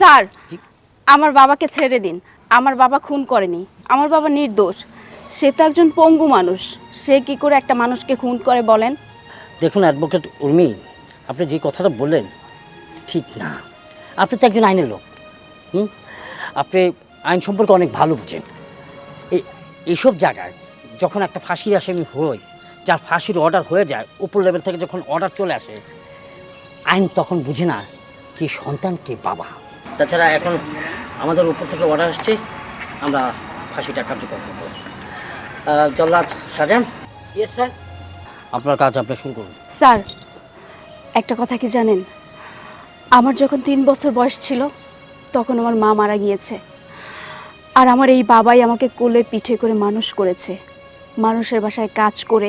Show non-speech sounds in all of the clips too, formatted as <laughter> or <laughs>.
Sir আমার বাবাকে ছেড়ে দিন। আমার বাবা খুন করেনি। আমার বাবা নির্দোষ। সে তো একজন পঙ্গু মানুষ। সে কি করে একটা মানুষকে খুন করে বলেন? দেখুন অ্যাডভোকেট উর্মি আপনি যে কথাটা বললেন ঠিক না। আপনি তো একজন আইনের লোক হুম? আপনি আইন সম্পর্কে অনেক ভালো বুঝেন। এই এইসব জায়গায় যখন একটা ফাঁসির আসামি হয় যার ফাঁসির অর্ডার হয়ে যায় উপর লেভেল থেকে যখন অর্ডার চলে আসে আইন তখন বুঝে না কি সন্তান কে বাবা। তাছাড়া এখন আমাদের উপর থেকে অর্ডার আসছে আমরা ফাঁসিটা কার্যকর করব। জল্লাদ সাজান। ইয়েস স্যার আপনার কাজ আপনি শুরু করুন। স্যার একটা কথা কি জানেন? আমার যখন তিন বছর বয়স ছিল তখন আমার মা মারা গিয়েছে। আর আমার এই বাবাই আমাকে কোলে পিঠে করে মানুষ করেছে। মানুষের বাসায় কাজ করে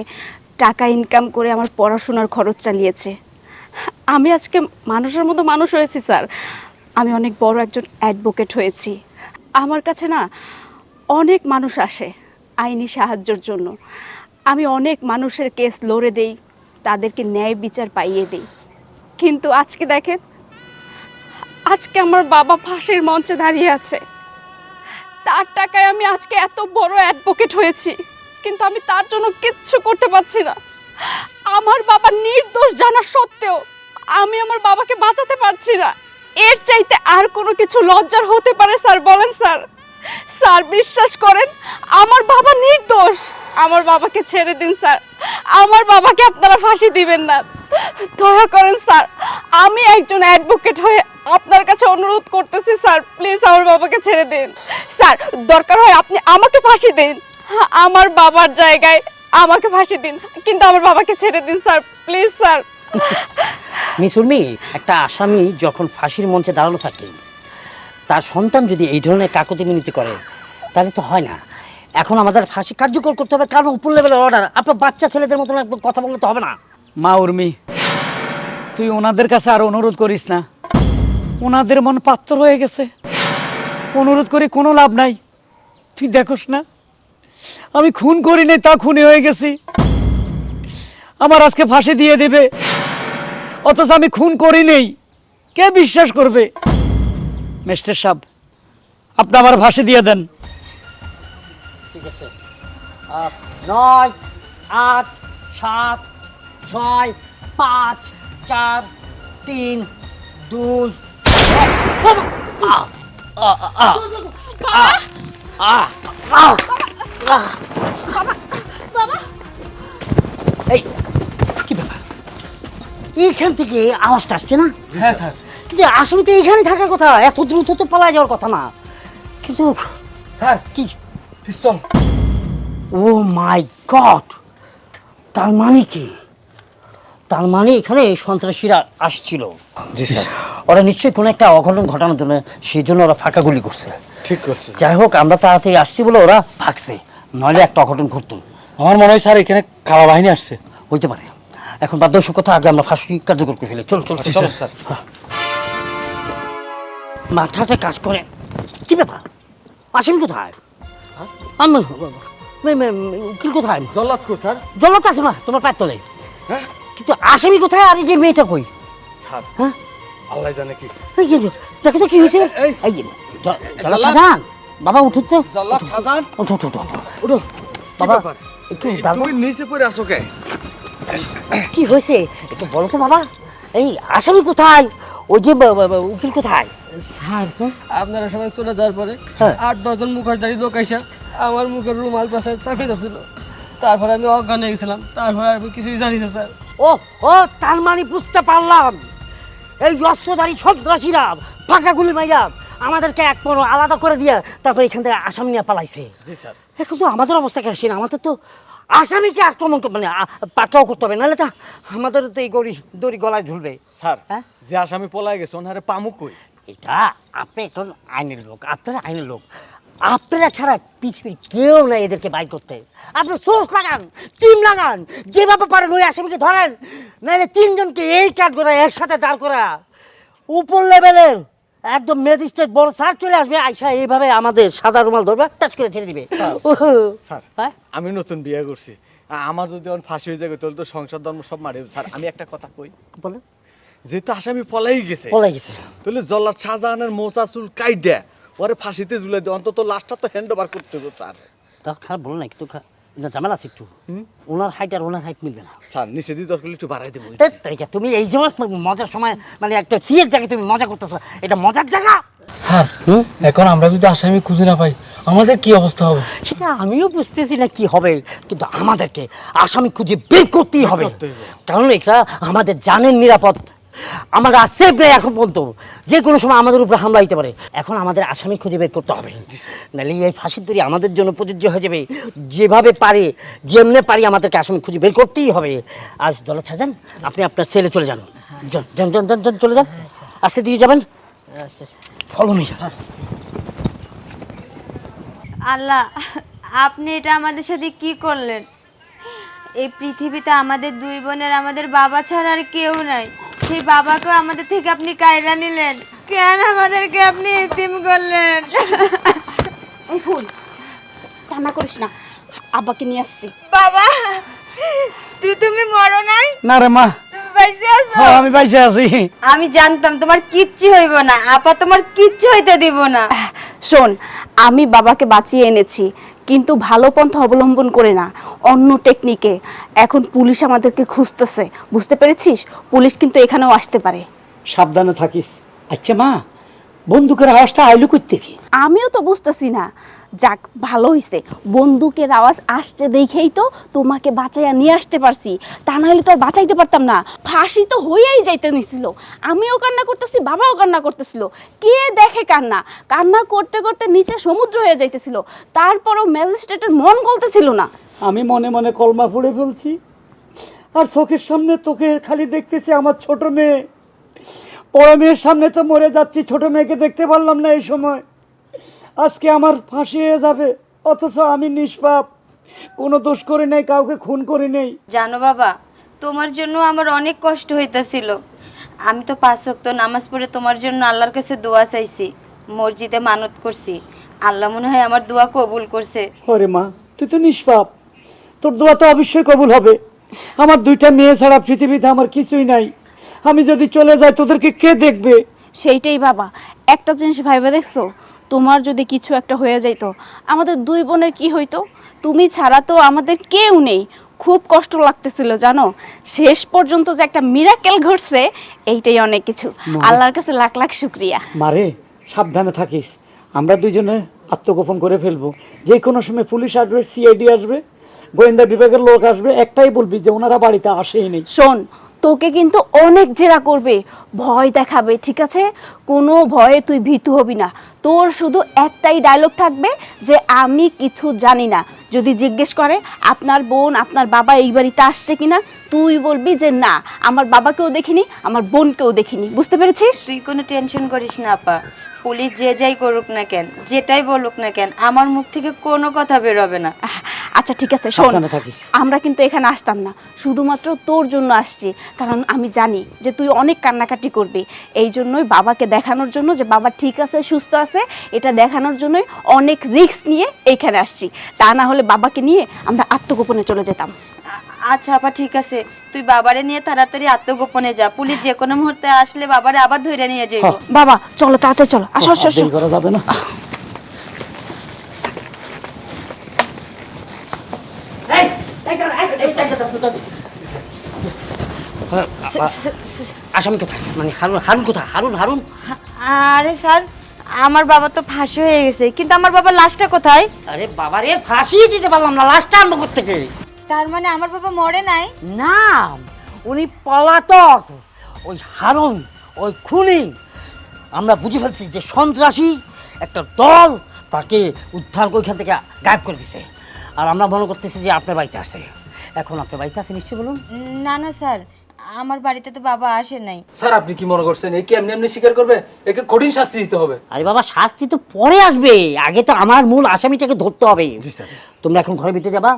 টাকা ইনকাম করে আমার পড়াশোনার খরচ চালিয়েছে। আমি আজকে মানুষের মতো মানুষ হয়েছি স্যার। আমি অনেক বড় একজন অ্যাডভোকেট হয়েছি। আমার কাছে না অনেক মানুষ আসে আইনি সাহায্যের জন্য। আমি অনেক মানুষের কেস লড়ে দেই, তাদেরকে ন্যায় বিচার পাইয়ে দেই। কিন্তু আজকে দেখেন, আজকে আমার বাবা ফাঁসির মঞ্চে দাঁড়িয়ে আছে। তার টাকায় আমি আজকে এত বড় অ্যাডভোকেট হয়েছি, কিন্তু আমি তার জন্য কিচ্ছু করতে পারছি না। আমার বাবা নির্দোষ জানা সত্ত্বেও আমি আমার বাবাকে বাঁচাতে পারছি না। এর চাইতে আর কোনো কিছু লজ্জার হতে পারে, স্যার? বলেন, স্যার। স্যার, বিশ্বাস করেন, আমার বাবা নির্দোষ। আমার বাবাকে ছেড়ে দিন, স্যার। আমার বাবাকে আপনারা ফাঁসি দিবেন না। দয়া করেন, স্যার। আমি একজন অ্যাডভোকেট হয়ে আপনার কাছে অনুরোধ করতেছি, স্যার। প্লিজ আমার বাবাকে ছেড়ে দিন। স্যার, দরকার হয় আপনি আমাকে ফাঁসি দিন। আমার বাবার জায়গায় আমাকে ফাঁসি দিন। কিন্তু আমার বাবাকে ছেড়ে দিন, sir. Please, sir. <laughs> Miss Urmi, একটা আসামি যখন ফাঁসির মঞ্চে দাঁড়ানো থাকে, তার সন্তান যদি এই ধরনের কাকতি মিনতি করে, তাহলে তো হয় না। এখন আমাদের ফাঁসি কার্যকর করতে হবে, কারণ উপর লেভেলের অর্ডার আপনার বাচ্চা ছেলেদের মতন কথা বললে তো হবে না। মা উর্মি, তুই ওনাদের কাছে আর অনুরোধ করিস না। ওনাদের মন পাত্র হয়ে গেছে। অনুরোধ করে কোনো লাভ নাই। তুই দেখোস না, আমি খুন করি নাই তা খুনি হয়ে গেছি। আমার আজকে ফাঁসি দিয়ে দেবে। অথচ আমি খুন করি নেই কে বিশ্বাস করবে? মিস্টার সাহেব আপনি আমার ফাঁসি দিয়ে দেন। ঠিক আছে। আহ, নয় আট সাত ছয় পাঁচ চার তিন দুই। এই এইখান থেকে আওয়াজটা আসছে না? হ্যাঁ স্যার। কিন্তু আসলে তো এইখানে থাকার কথা এত দ্রুত তো পালা যাওয়ার কথা না। কিন্তু স্যার কি? পিস্তল। Oh my god! তার মানে কি? তার মানে এখানে সন্ত্রাসীরা আসছিল। জি স্যার। ওরা নিশ্চয়ই কোনো একটা অঘটন ঘটানোর জন্য সেই জন্য ওরা ফাঁকা গুলি করছে। ঠিক করছে। যাই হোক আমরা তাড়াতাড়ি আসছি বলে ওরা ভাগছে। নইলে একটা অঘটন ঘটতো। আমার মনে হয় স্যার এখানে কালা বাহিনী আসছে। হইতে পারে। এখন দাও কথা আগে আমরা ফাঁসি কার্যকর করে ফেলি। চলো চলো চলো স্যার। মাথাতে কাজ করে। কি ব্যাপার? আসেন কোথায়? আমি মে- মে- মে- উকিল কোথায়? জল্লাদ কো স্যার। জলত আছে না তোমার পায়ের তলে। হ্যাঁ? কিন্তু আসামি কোথায় আর এই যে মেয়েটা কই? স্যার হ্যাঁ? আল্লাহ জানে কি। দেখো তো কি হয়েছে। এই, এই যে, জ- জলত জল্লাদ। সাজান বাবা উঠো তো। জল্লাদ সাজান উঠো উঠো উঠো উঠো। উঠো বাবা একটু তুমি নিচে পড়ে আসো কে? <coughs> কি হয়েছে? একটু বলো তো বাবা। এই আসামি কোথায়? ওই যে উকিল কোথায়? স্যার হ্যাঁ? আপনারা সবাই চলে যাওয়ার পরে হ্যাঁ। আট দশজন মুখোশধারী লোক এসে আমার মুখের রুমাল পাশে চাপিয়ে ধরছিল। তারপরে আমি অজ্ঞান হয়ে গেছিলাম। তারপরে আমি কিছুই জানি না স্যার। ও ও তার মানে বুঝতে পারলাম। এই অস্ত্রধারী সন্ত্রাসীরা ফাঁকা গুলি মাইরা আমাদেরকে এক পর আলাদা করে দিয়ে তারপর এখান থেকে আসাম নিয়ে পালাইছে। জি স্যার। এখন তো আমাদের অবস্থা কেসে না আমাদের তো আসামিকে আক্রমণ করতে মানে পাকড়াও করতে হবে? নাহলে তা আমাদের তো এই গড়ি দড়ি গলায় ঝুলবে। স্যার হ্যাঁ? যে আসামি পলাই গেছে ওনারে পামুক কই? এটা আপনি এখন আইনের লোক আপনারা আইনের লোক। আপনারা ছাড়া পৃথিবীর কেউ না এদেরকে বাই করতে। আপনি সোর্স লাগান টিম লাগান যেভাবে পারেন ওই আসামিকে ধরেন। নাহলে তিনজনকে এই কাঠ করা এর সাথে দাঁড় করা। উপর লেভেলের একদম ম্যাজিস্ট্রেট বড় স্যার চলে আসবে আইসা এইভাবে আমাদের সাদা রুমাল ধরবে টাচ করে ছেড়ে দিবে। স্যার হ্যাঁ? আমি নতুন বিয়ে করছি। আমার যদি এখন ফাঁসি হয়ে যায় তাহলে তো সংসার ধর্ম সব মারে স্যার আমি একটা কথা কই। বলে যেহেতু আসামি পলাই গেছে পলাই গেছে। তাহলে জল্লাদ শাহজাহানের মোচা চুল কাইডা ওরে ফাঁসিতে ঝুলাই দিয়ে অন্তত লাশটা তো হ্যান্ড ওভার করতে হবে স্যার। তা বলো না কিন্তু খা- না ঝামেলা আছে একটু। ওনার হাইট আর ওনার হাইট মিলবে না। স্যার নিচে দিয়ে দরকার হলে একটু বাড়াই দেবো ধ্যাৎ তুমি এই যে মজার সময় মানে একটা সিয়ের জায়গায় তুমি মজা করতেছো এটা মজার জায়গা? স্যার হুম? এখন আমরা যদি আসামি খুঁজে না পাই আমাদের কি অবস্থা হবে? সেটা আমিও বুঝতেছি না কি হবে কিন্তু আমাদেরকে আসামি খুঁজে বের করতেই হবে। কারণ এটা আমাদের জানের নিরাপদ। আমরা সেফ নেই এখন পর্যন্ত। যে কোনো সময় আমাদের উপরে হামলা হইতে পারে। এখন আমাদের আসামি খুঁজে বের করতে হবে। নাহলে এই ফাঁসির দড়ি আমাদের জন্য প্রযোজ্য হয়ে যাবে। যেভাবে পারে যেমনে পারি আমাদেরকে আসামি খুঁজে বের করতেই হবে। আর জলে ছাড়ান আপনি আপনার সেলে চলে যান। যান যান যান যান যান চলে যান। আস্তে দিয়ে যাবেন? ফলো মি আল্লাহ আপনি এটা আমাদের সাথে কি করলেন? এই পৃথিবীতে আমাদের দুই বোনের আমাদের বাবা ছাড়া আর কেউ নাই। সেই বাবাকেও আমাদের থেকে আপনি কায়রা নিলেন। কেন আমাদেরকে আপনি ইতিম করলেন? এই ফুল কান্না করিস না আব্বাকে নিয়ে আসছি। বাবা তুই তুমি মরো নাই? না রে মা আছো? হ্যাঁ আমি বাইসে আছি। আমি জানতাম তোমার কিচ্ছু হইব না। আপা তোমার কিচ্ছু হইতে দিব না। শোন আমি বাবাকে বাঁচিয়ে এনেছি কিন্তু ভালো পন্থা অবলম্বন করে না অন্য টেকনিকে এখন পুলিশ আমাদেরকে খুঁজতেছে বুঝতে পেরেছিস? পুলিশ কিন্তু এখানেও আসতে পারে। সাবধানে থাকিস। আচ্ছা মা বন্দুকের আওয়াজটা আইলু করতে কি? আমিও তো বুঝতেছি না। যাক, ভালো হইছে। বন্দুকের আওয়াজ আসছে দেখেই তো তোমাকে বাঁচাইয়া নিয়ে আসতে পারছি। তা নাহলে তো আর বাঁচাইতে পারতাম না। ফাঁসি তো হইয়াই যাইতে নিছিল। আমিও কান্না করতেছি, বাবাও কান্না করতেছিল। কে দেখে কান্না? কান্না করতে করতে নিচে সমুদ্র হয়ে যাইতেছিল। তারপরও ম্যাজিস্ট্রেটের মন গলতেছিল না। আমি মনে মনে কলমা পড়ে ফেলছি। আর চোখের সামনে তোকে খালি দেখতেছি আমার ছোট মেয়ে। বড় মেয়ের সামনে তো মরে যাচ্ছি, ছোট মেয়েকে দেখতে পারলাম না এই সময়। আজকে আমার ফাঁসি হয়ে যাবে অথচ আমি নিষ্পাপ। কোনো দোষ করে নেই কাউকে খুন করে নেই। জানো বাবা তোমার জন্য আমার অনেক কষ্ট হইতাছিল। আমি তো পাঁচ ওয়াক্ত নামাজ পড়ে তোমার জন্য আল্লাহর কাছে দোয়া চাইছি মসজিদে মানত করছি। আল্লাহ মনে হয় আমার দোয়া কবুল করছে। ওরে মা তুই তো নিষ্পাপ। তোর দোয়া তো অবশ্যই কবুল হবে। আমার দুইটা মেয়ে ছাড়া পৃথিবীতে আমার কিছুই নাই। আমি যদি চলে যাই তোদেরকে কে দেখবে? সেইটাই বাবা। একটা জিনিস ভাইবে দেখছ? তোমার যদি কিছু একটা হয়ে যাইতো আমাদের দুই বোনের কি হইতো? তুমি ছাড়া তো আমাদের কেউ নেই। খুব কষ্ট লাগতেছিল জানো? শেষ পর্যন্ত যে একটা মিরাকেল ঘটছে এইটাই অনেক কিছু। আল্লাহর কাছে লাখ লাখ শুক্রিয়া। মারে সাবধানে থাকিস। আমরা দুইজনে আত্মগোপন করে ফেলব। যে কোনো সময় পুলিশ আসবে সিআইডি আসবে গোয়েন্দা বিভাগের লোক আসবে একটাই বলবি যে ওনারা বাড়িতে আসেই নেই। শোন তোকে কিন্তু অনেক জেরা করবে। ভয় দেখাবে, ঠিক আছে? কোনো ভয়ে তুই ভীতু হবি না। তোর শুধু একটাই ডায়লগ থাকবে যে, আমি কিছু জানি না। যদি জিজ্ঞেস করে, আপনার বোন, আপনার বাবা এই বাড়িতে আসছে কিনা? তুই বলবি যে, না, আমার বাবাকেও দেখিনি, আমার বোনকেও দেখিনি। বুঝতে পেরেছিস? তুই কোনো টেনশন করিস না, আপা। পুলিশ যে যাই করুক না কেন যেটাই বলুক না কেন আমার মুখ থেকে কোনো কথা বেরোবে না। আচ্ছা ঠিক আছে শোন। সাবধানে থাকিস। আমরা কিন্তু এখানে আসতাম না। শুধুমাত্র তোর জন্য আসছি। কারণ আমি জানি যে তুই অনেক কান্নাকাটি করবি। এই জন্যই বাবাকে দেখানোর জন্য যে বাবা ঠিক আছে সুস্থ আছে এটা দেখানোর জন্যই অনেক রিস্ক নিয়ে এইখানে আসছি। তা না হলে বাবাকে নিয়ে আমরা আত্মগোপনে চলে যেতাম। আচ্ছা আপা ঠিক আছে। তুই বাবারে নিয়ে তাড়াতাড়ি আত্মগোপনে যা। পুলিশ যে কোনো মুহূর্তে আসলে বাবারে আবার ধরে নিয়ে যাইব। বাবা চলো তাড়াতাড়ি চলো। আসো আসো আসো। করা যাবে না। আসামি কোথায়? মানে হারুন হারুন কোথায়? হারুন হারুন? আরে স্যার আমার বাবা তো ফাঁসি হয়ে গেছে। কিন্তু আমার বাবার লাশটা কোথায়? আরে বাবারে ফাঁসিয়ে দিতে পারলাম না। লাস্টটা আনব থেকে তার মানে আমার বাবা মরে নাই? না উনি পলাতক ওই হারুন ওই খুনি। আমরা বুঝে ফেলছি যে সন্ত্রাসী একটা দল তাকে উদ্ধার করে ওইখান থেকে গায়েব করে দিছে। আর আমরা মনে করতেছি যে আপনার বাড়িতে আসে এখন আপনার বাড়িতে আছে নিশ্চয়ই বলুন। না না স্যার। আমার বাড়িতে তো বাবা আসে নাই। স্যার আপনি কি মনে করছেন? একে এমনি এমনি স্বীকার করবে? একে কঠিন শাস্তি দিতে হবে। আরে বাবা শাস্তি তো পরে আসবে। আগে তো আমার মূল আসামিটাকে ধরতে হবে। তোমরা এখন ঘরের ভিতরে যাবা।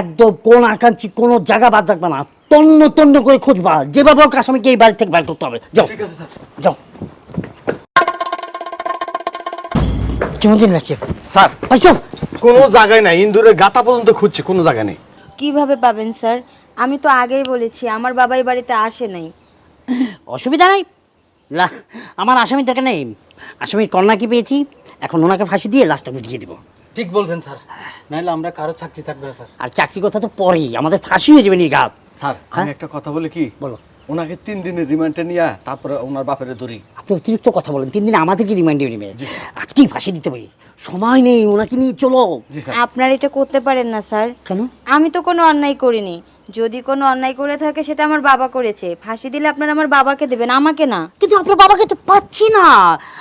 একদম কোন আকাঙ্ক্ষী কোনো জায়গা বাদ রাখবে না। তন্ন তন্ন করে খুঁজবা। যেভাবে হোক আসামিকে এই বাড়ি থেকে বাইর করতে হবে। যাও। ঠিক আছে স্যার। যাও। কেমন দিন লাগছে? স্যার আইসো। কোনো জায়গায় নাই। ইন্দুরের গাতা পর্যন্ত খুঁজছে কোনো জায়গা নেই। কীভাবে পাবেন স্যার? আমি তো আগেই বলেছি আমার বাবাই বাড়িতে আসে নাই। অসুবিধা নাই? লা আমার আসামি দরকার নেই। আসামির কন্যাকে পেয়েছি এখন ওনাকে ফাঁসি দিয়ে লাশটা বুঝিয়ে দেবো। ঠিক বলছেন স্যার। নাহলে আমরা কারও চাকরি থাকবে না স্যার। আর চাকরি কথা তো পরেই আমাদের ফাঁসি হয়ে যাবে নিঘাত স্যার আমি হ্যাঁ? একটা কথা বলি কি? বলো। ওনাকে তিন দিনের রিমান্ডে নিয়ে তারপরে ওনার বাপের ধরি আপনি অতিরিক্ত কথা বলেন তিন দিন আমাদেরকে রিমান্ডে নেবে। আজকেই ফাঁসি দিতে পারি সময় নেই ওনাকে নিয়ে চলো। আপনার এটা করতে পারেন না স্যার। কেন? আমি তো কোনো অন্যায় করিনি। যদি কোনো অন্যায় করে থাকে সেটা আমার বাবা করেছে। ফাঁসি দিলে আপনারা আমার বাবাকে দেবেন আমাকে না। কিন্তু আপনার বাবাকে তো পাচ্ছি না।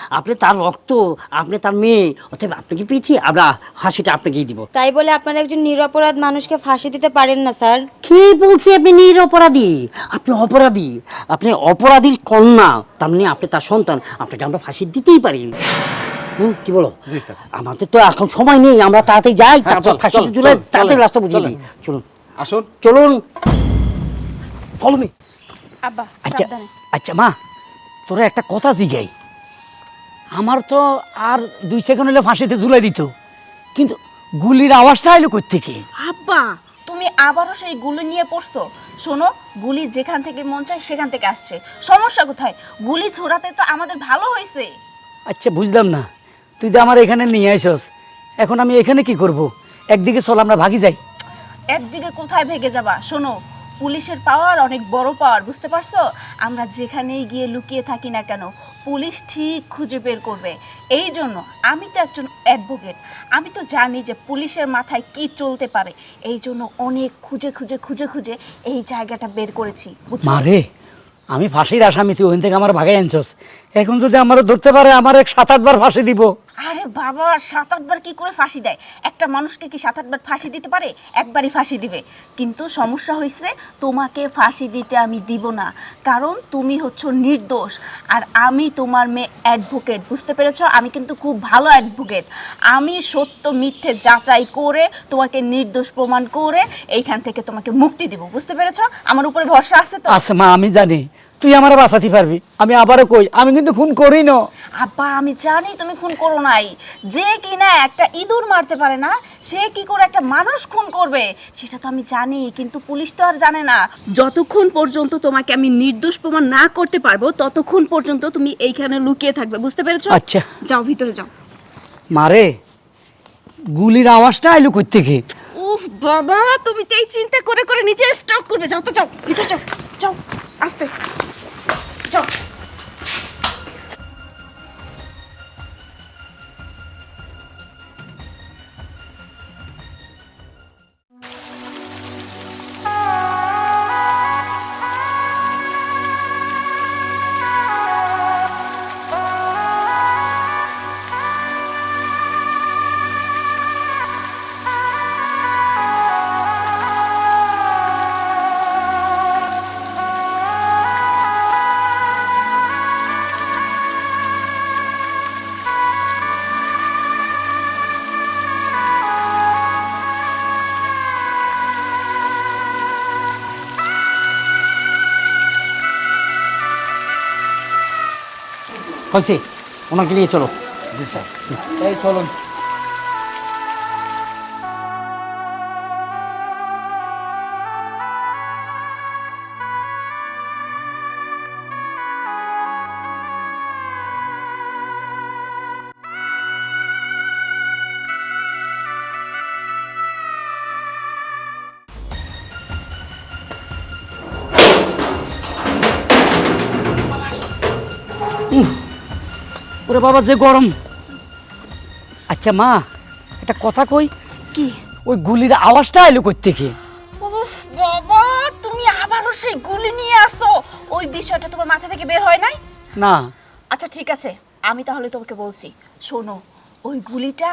আপনি তার রক্ত আপনি তার মেয়ে অতএব আপনাকে পেয়েছি আমরা হাসিটা আপনাকেই দিব। তাই বলে আপনারা একজন নিরপরাধ মানুষকে ফাঁসি দিতে পারেন না স্যার। কি বলছে আপনি নিরপরাধী? আপনি অপরাধী। আপনি অপরাধীর কন্যা তার মানে আপনি তার সন্তান। আপনাকে আমরা ফাঁসি দিতেই পারি। হুম কি বলো? জি, স্যার। আমাদের তো এখন সময় নেই আমরা তাড়াতাড়ি যাই হ্যাঁ, তারপর চল, ফাঁসিতে চল, জুলাই তাড়াতাড়ি রাস্তা বুঝিয়ে চলেন। দিই। চলুন। আসুন চলুন। ফলো মি আব্বা আচ্ছা সাবধানে। আচ্ছা মা তোরা একটা কথা জিগাই আমার তো আর দুই সেকেন্ড হলে ফাঁসিতে ঝুলাই দিত। কিন্তু গুলির আওয়াজটা এলো থেকে আব্বা তুমি আবারও সেই গুলি নিয়ে পড়ছো। শোনো গুলি যেখান থেকে মন চায় সেখান থেকে আসছে। সমস্যা কোথায়? গুলি ছোড়াতে তো আমাদের ভালো হয়েছে। আচ্ছা বুঝলাম না। তুই তো আমার এখানে নিয়ে আইসস। এখন আমি এখানে কি করব? একদিকে চল আমরা ভাগি যাই। একদিকে কোথায় ভেগে যাবা? শোনো, পুলিশের পাওয়ার অনেক বড় পাওয়ার, বুঝতে পারছ? আমরা যেখানেই গিয়ে লুকিয়ে থাকি না কেন, পুলিশ ঠিক খুঁজে বের করবে। এই জন্য আমি তো একজন অ্যাডভোকেট আমি তো জানি যে পুলিশের মাথায় কি চলতে পারে। এই জন্য অনেক খুঁজে খুঁজে খুঁজে খুঁজে এই জায়গাটা বের করেছি মারে, আমি ফাঁসির আসামি, তুই ওখান থেকে আমার ভাগাই আনছস। এখন যদি আমারও ধরতে পারে, আমার এক সাত, আটবার ফাঁসি দিব। আরে বাবা, সাত, আটবার কি করে ফাঁসি দেয়? একটা মানুষকে কি সাত, আটবার ফাঁসি দিতে পারে? একবারই ফাঁসি দিবে। কিন্তু সমস্যা হয়েছে তোমাকে ফাঁসি দিতে আমি দিব না। কারণ তুমি হচ্ছ নির্দোষ। আর আমি তোমার মেয়ে অ্যাডভোকেট বুঝতে পেরেছ? আমি কিন্তু খুব ভালো অ্যাডভোকেট আমি সত্য, মিথ্যে যাচাই করে তোমাকে নির্দোষ প্রমাণ করে এইখান থেকে তোমাকে মুক্তি দিব। বুঝতে পেরেছ? আমার উপরে ভরসা আছে তো? আছে মা, আমি জানি। তুই আমার বাঁচাতে পারবি। আমি আবারও কই আমি কিন্তু খুন করি না আব্বা আমি জানি তুমি খুন করো নাই। যে কিনা একটা ইঁদুর মারতে পারে না সে কি করে একটা মানুষ খুন করবে? সেটা তো আমি জানি কিন্তু পুলিশ তো আর জানে না। যতক্ষণ পর্যন্ত তোমাকে আমি নির্দোষ প্রমাণ না করতে পারব ততক্ষণ পর্যন্ত তুমি এইখানে লুকিয়ে থাকবে বুঝতে পেরেছ? আচ্ছা। যাও ভিতরে যাও। মারে গুলির আওয়াজটা এলো থেকে উফ বাবা তুমি তো এই চিন্তা করে করে নিজে স্টক করবে। যাও তো যাও ভিতরে যাও যাও আস্তে। যাও হয়েছে ওনাকে নিয়ে চলো। জি স্যার। এই চলুন। ওরে বাবা যে গরম। আচ্ছা মা একটা কথা কই? কি? ওই গুলির আওয়াজটা এলো কই থেকে উফ বাবা তুমি আবারও সেই গুলি নিয়ে আসো। ওই বিষয়টা তোমার মাথা থেকে বের হয় নাই? না। আচ্ছা ঠিক আছে। আমি তাহলে তোমাকে বলছি শোনো ওই গুলিটা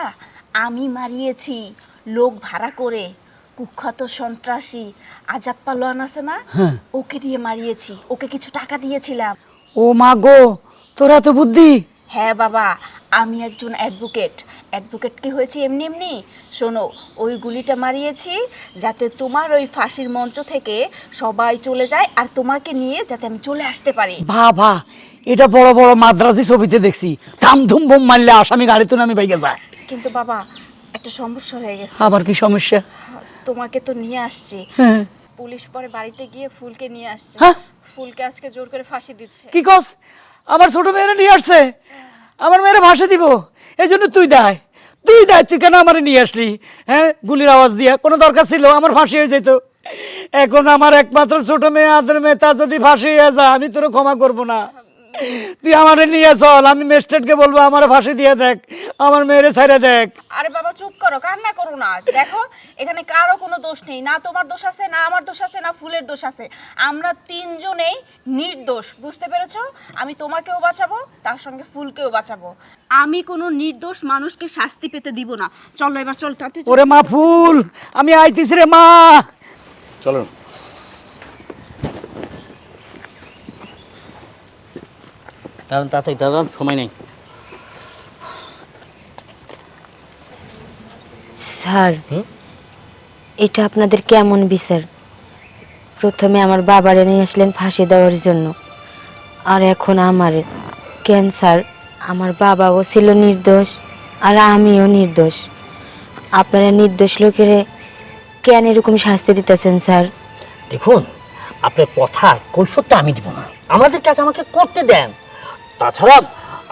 আমি মারিয়েছি লোক ভাড়া করে। কুখ্যাত সন্ত্রাসী আজাদ পালোয়ান আছে না? হ্যাঁ। ওকে দিয়ে মারিয়েছি। ওকে কিছু টাকা দিয়েছিলাম। ও মা গো তোরা তো বুদ্ধি? হ্যাঁ বাবা আমি একজন অ্যাডভোকেট অ্যাডভোকেট কি হয়েছে এমনি এমনি? শোনো ওই গুলিটা মারিয়েছি যাতে তোমার ওই ফাঁসির মঞ্চ থেকে সবাই চলে যায় আর তোমাকে নিয়ে যাতে আমি চলে আসতে পারি। ভা ভা এটা বড় বড় মাদ্রাসি ছবিতে দেখছি। থাম ধুম বোম মারলে আসামি গাড়িতে নামি বাইকে যায়। কিন্তু বাবা একটা সমস্যা হয়ে গেছে। আবার কি সমস্যা? তোমাকে তো নিয়ে আসছি। হ্যাঁ। পুলিশ পরে বাড়িতে গিয়ে ফুলকে নিয়ে আসছে। হ্যাঁ? ফুলকে আজকে জোর করে ফাঁসি দিচ্ছে। কি কস? আমার ছোট মেয়েরা নিয়ে আসছে। আমার মেয়েরা ভাসে দিব। এই জন্য তুই দেয় তুই দেয় তুই কেন আমার নিয়ে আসলি? হ্যাঁ গুলির আওয়াজ দিয়া। কোনো দরকার ছিল? আমার ফাঁসি হয়ে যেত। এখন আমার একমাত্র ছোট মেয়ে, আদর মেয়ে তার যদি ফাঁসি হয়ে যায়, আমি তোর ক্ষমা করব না। তুই আমার নিয়ে চল আমি ম্যাজিস্ট্রেটকে বলব আমার ফাঁসি দিয়ে দেখ আমার মেয়েরে ছেড়ে দেখ। আরে বাবা চুপ করো কান্না করো না। দেখো এখানে কারও কোনো দোষ নেই না তোমার দোষ আছে না আমার দোষ আছে না ফুলের দোষ আছে। আমরা তিনজনেই নির্দোষ বুঝতে পেরেছ? আমি তোমাকেও বাঁচাবো তার সঙ্গে ফুলকেও বাঁচাবো। আমি কোনো নির্দোষ মানুষকে শাস্তি পেতে দিব না। চলো এবার চল তাতে ওরে মা ফুল আমি আইতিছি রে মা। চলুন। দাঁড়ান তাড়াতাড়ি দাঁড়ান সময় নেই। স্যার এটা আপনাদের কেমন বিচার? প্রথমে আমার বাবারে নিয়ে আসলেন ফাঁসি দেওয়ার জন্য আর এখন আমার। কেন স্যার? আমার বাবাও ছিল নির্দোষ আর আমিও নির্দোষ। আপনারা নির্দোষ লোকের কেন এরকম শাস্তি দিতেছেন স্যার? দেখুন আপনার কথা কৈফতটা আমি দিব না। আমাদের কাছে আমাকে করতে দেন। তাছাড়া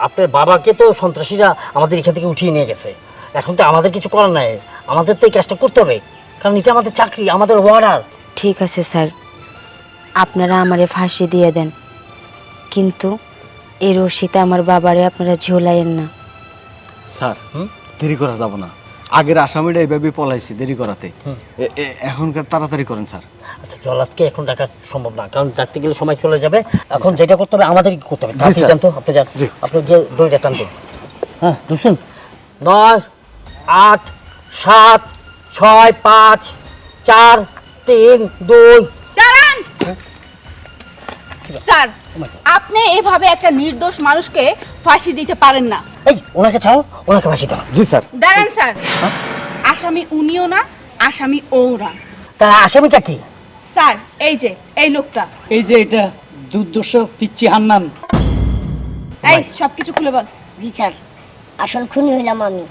আপনার বাবাকে তো সন্ত্রাসীরা আমাদের এখান থেকে উঠিয়ে নিয়ে গেছে। এখন তো আমাদের কিছু করার নাই। আমাদের তো এই কাজটা করতে হবে। কারণ এটা আমাদের চাকরি আমাদের অর্ডার। ঠিক আছে স্যার। আপনারা আমারে ফাঁসি দিয়ে দেন। কিন্তু এই রশিতে আমার বাবারে আপনারা ঝোলাইয়েন না। স্যার হুম? দেরি করা যাব না। আগের আসামিটা এইভাবে পলাইছি দেরি করাতে। এখনকার তাড়াতাড়ি করেন স্যার। আচ্ছা জলাদকে এখন ডাকা সম্ভব না কারণ ডাকতে গেলে সময় চলে যাবে। এখন যেটা করতে হবে আমাদেরই করতে হবে? আপনি। জানতো আপনি যান। আপনি গিয়ে দড়িটা টানতেন হ্যাঁ বুঝছেন নয় আট সাত ছয় পাঁচ চার তিন দুই। দাঁড়ান! স্যার আপনি এভাবে একটা নির্দোষ মানুষকে ফাঁসি দিতে পারেন না। এই ওনাকে ছাড়ো ওনাকে ফাঁসি দাও। জি স্যার। দাঁড়ান স্যার। আসামি উনিও না আসামি ওরা তারা আসামিটা কি? স্যার এই যে এই লোকটা। এই যে এটা দুর্দশ পিচ্ছি হান্নান। এই সবকিছু খুলে বল। জি স্যার। আসল খুনি হইলাম আমি।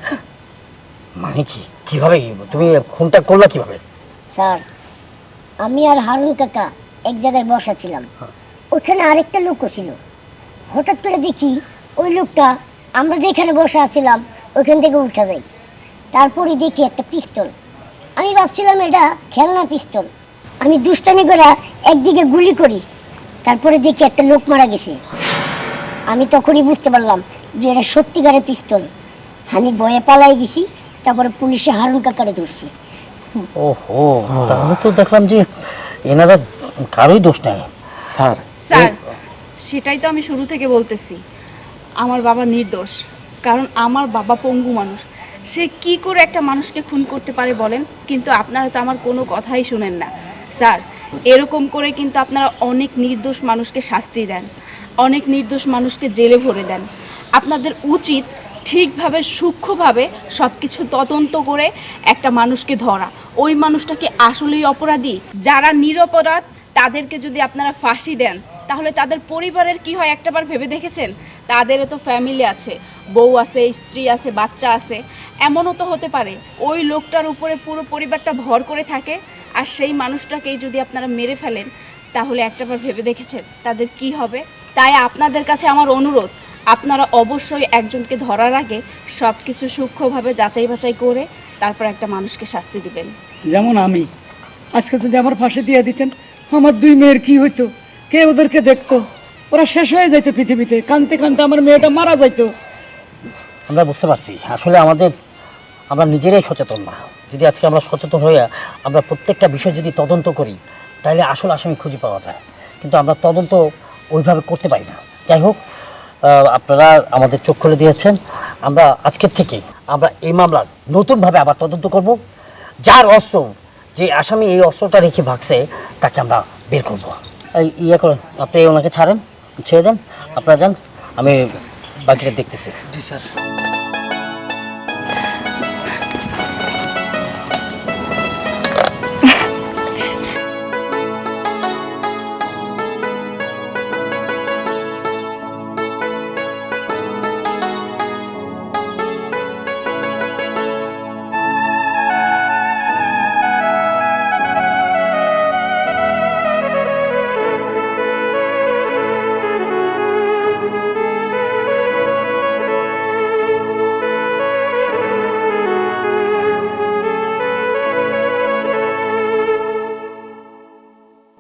মানে কি? কীভাবে তুমি খুনটা করলা কীভাবে? স্যার আমি আর হারুন কাকা এক জায়গায় বসা ছিলাম। ওখানে আরেকটা লোকও ছিল। হঠাৎ করে দেখি ওই লোকটা আমরা যেখানে বসা আছিলাম ওইখান থেকে উঠা যাই তারপরে দেখি একটা পিস্তল। আমি ভাবছিলাম এটা খেলনা পিস্তল। আমি দুষ্টামি করে একদিকে গুলি করি তারপরে দেখি একটা লোক মারা গেছে। আমি তখনই বুঝতে পারলাম যে এটা সত্যিকারের পিস্তল। আমি বয়ে পালাই গেছি তারপরে পুলিশে হারুন কাকারে ধরছি। ওহো তাহলে তো দেখলাম যে এনাদের কারোই দোষ নাই। স্যার স্যার সেটাই তো আমি শুরু থেকে বলতেছি। আমার বাবা নির্দোষ কারণ আমার বাবা পঙ্গু মানুষ। সে কি করে একটা মানুষকে খুন করতে পারে বলেন? কিন্তু আপনারা তো আমার কোনো কথাই শুনেন না। স্যার, এরকম করে কিন্তু আপনারা অনেক নির্দোষ মানুষকে শাস্তি দেন, অনেক নির্দোষ মানুষকে জেলে ভরে দেন। আপনাদের উচিত ঠিকভাবে, সূক্ষ্মভাবে সব কিছু তদন্ত করে একটা মানুষকে ধরা। ওই মানুষটা কি আসলেই অপরাধী। যারা নিরপরাধ, তাদেরকে যদি আপনারা ফাঁসি দেন, তাহলে তাদের পরিবারের কি হয় একটাবার ভেবে দেখেছেন? তাদেরও তো ফ্যামিলি আছে, বউ আছে, স্ত্রী আছে, বাচ্চা আছে। এমনও তো হতে পারে। ওই লোকটার উপরে পুরো পরিবারটা ভর করে থাকে। আর সেই মানুষটাকেই যদি আপনারা মেরে ফেলেন তাহলে একটাবার ভেবে দেখেছেন তাদের কি হবে? তাই আপনাদের কাছে আমার অনুরোধ আপনারা অবশ্যই একজনকে ধরার আগে সব কিছু সূক্ষ্মভাবে যাচাই বাছাই করে তারপর একটা মানুষকে শাস্তি দিবেন। যেমন আমি। আজকে যদি আমার ফাঁসি দিয়ে দিতেন আমার দুই মেয়ের কি হইতো? কে ওদেরকে দেখতো? ওরা শেষ হয়ে যাইতো পৃথিবীতে কানতে কানতে আমার মেয়েটা মারা যাইতো। আমরা বুঝতে পারছি। আসলে আমাদের আমরা নিজেরাই সচেতন না। যদি আজকে আমরা সচেতন হয়ে আমরা প্রত্যেকটা বিষয় যদি তদন্ত করি তাহলে আসল আসামি খুঁজে পাওয়া যায়। কিন্তু আমরা তদন্ত ওইভাবে করতে পারি না। যাই হোক আপনারা আমাদের চোখ খুলে দিয়েছেন। আমরা আজকের থেকে আমরা এই মামলার নতুনভাবে আবার তদন্ত করব, যার অস্ত্র যে আসামি এই অস্ত্রটা রেখে ভাগছে, তাকে আমরা বের করব। ইয়ে করেন, আপনি ওনাকে ছাড়েন, ছেড়ে দেন, আপনারা যান, আমি বাকিটা দেখতেছি। জি, স্যার।